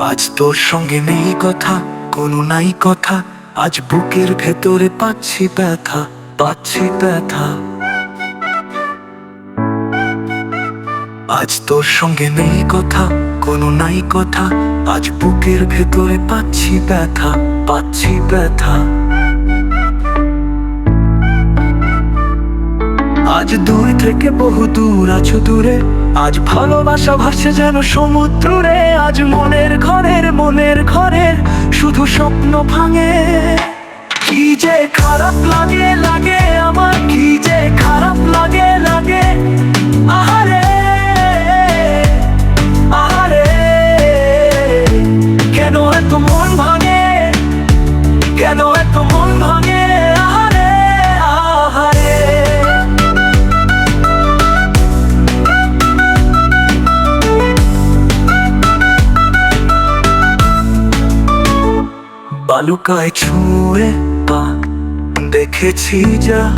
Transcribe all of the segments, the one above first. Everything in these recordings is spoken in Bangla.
আজ তোর সঙ্গে নেই কথা, কোনো নাই কথা। আজ বুকের ভেতরে পাচ্ছি ব্যথা পাচ্ছি ব্যথা। আজ তোর সঙ্গে নেই কথা, কোনো নাই কথা। আজ বুকের ভেতরে পাচ্ছি ব্যথা পাচ্ছি ব্যথা। আজ দূর থেকে বহু দূর আছো দূরে আজ ভালোবাসা ভাসে যেন সমুদ্রে, আজ মনের ঘরের মনের ঘরের শুধু স্বপ্ন ভাঙে। কি যে খারাপ লাগে লাগে আমার, কি যে খারাপ লাগে লাগে আহারে আহারে। কেন এত মন ভাঙে? কেন এত মন ভাঙে? বালুকায় ছুঁয়ে পা দেখেছি যা।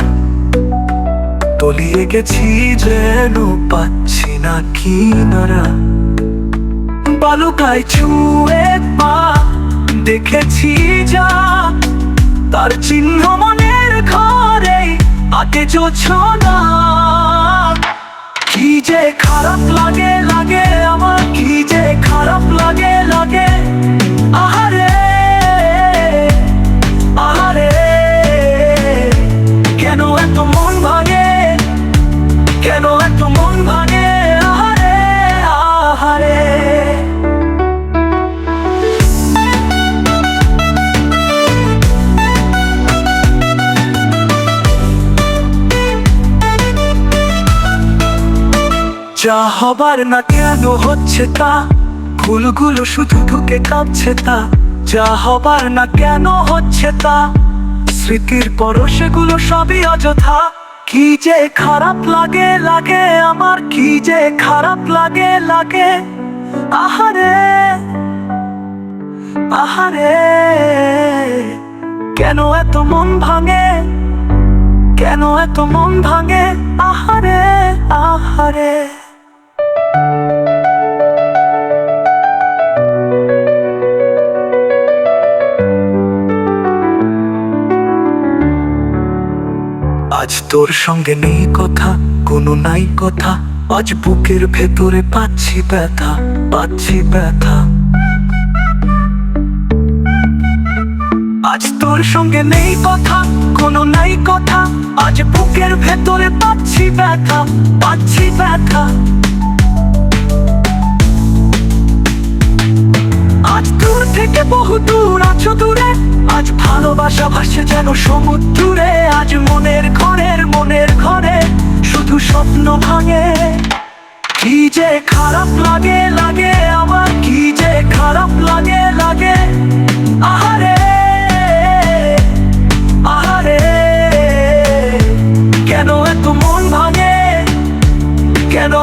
তলিয়ে গেছি যেন পাচ্ছি না কিনারা। বালুকায় ছুঁয়ে পা দেখেছি যা। তার চিহ্ন মনের ঘরে আগে না কি যে খারাপ লাগে মন ভাঙে, আহারে যা হবার না কেন হচ্ছে তা, ভুলগুলো শুধু ঢুকে কাঁপছে তা। যা হবার না কেন হচ্ছে তা, স্মৃতির পরশেগুলো সবই অযথা। কি যে খারাপ লাগে লাগে আমার, কি যে খারাপ লাগে লাগে। আহারে আহারে। কেন এত মন ভাঙে? কেন এত মন ভাঙে? আহারে। আজ তোর সঙ্গে নেই কথা, কোনো নাই কথা। আজ বুকের ভেতরে পাচ্ছি ব্যথা পাচ্ছি ব্যথা। আজ তোর সঙ্গে নেই কথা, কোনো নাই কথা। আজ বুকের ভেতরে পাচ্ছি ব্যথা পাচ্ছি ব্যথা। আজ দূর থেকে বহু দূর আছো দূরে। আজ ভালোবাসা ভাসে যেন সমুদ্রে। আজ মনের ঘরের, মনের ঘরে শুধু স্বপ্ন ভাঙে। কি যে খারাপ লাগে লাগে আমার, কি যে খারাপ লাগে লাগে আহারে আহারে। কেন এত মন ভাঙে? কেন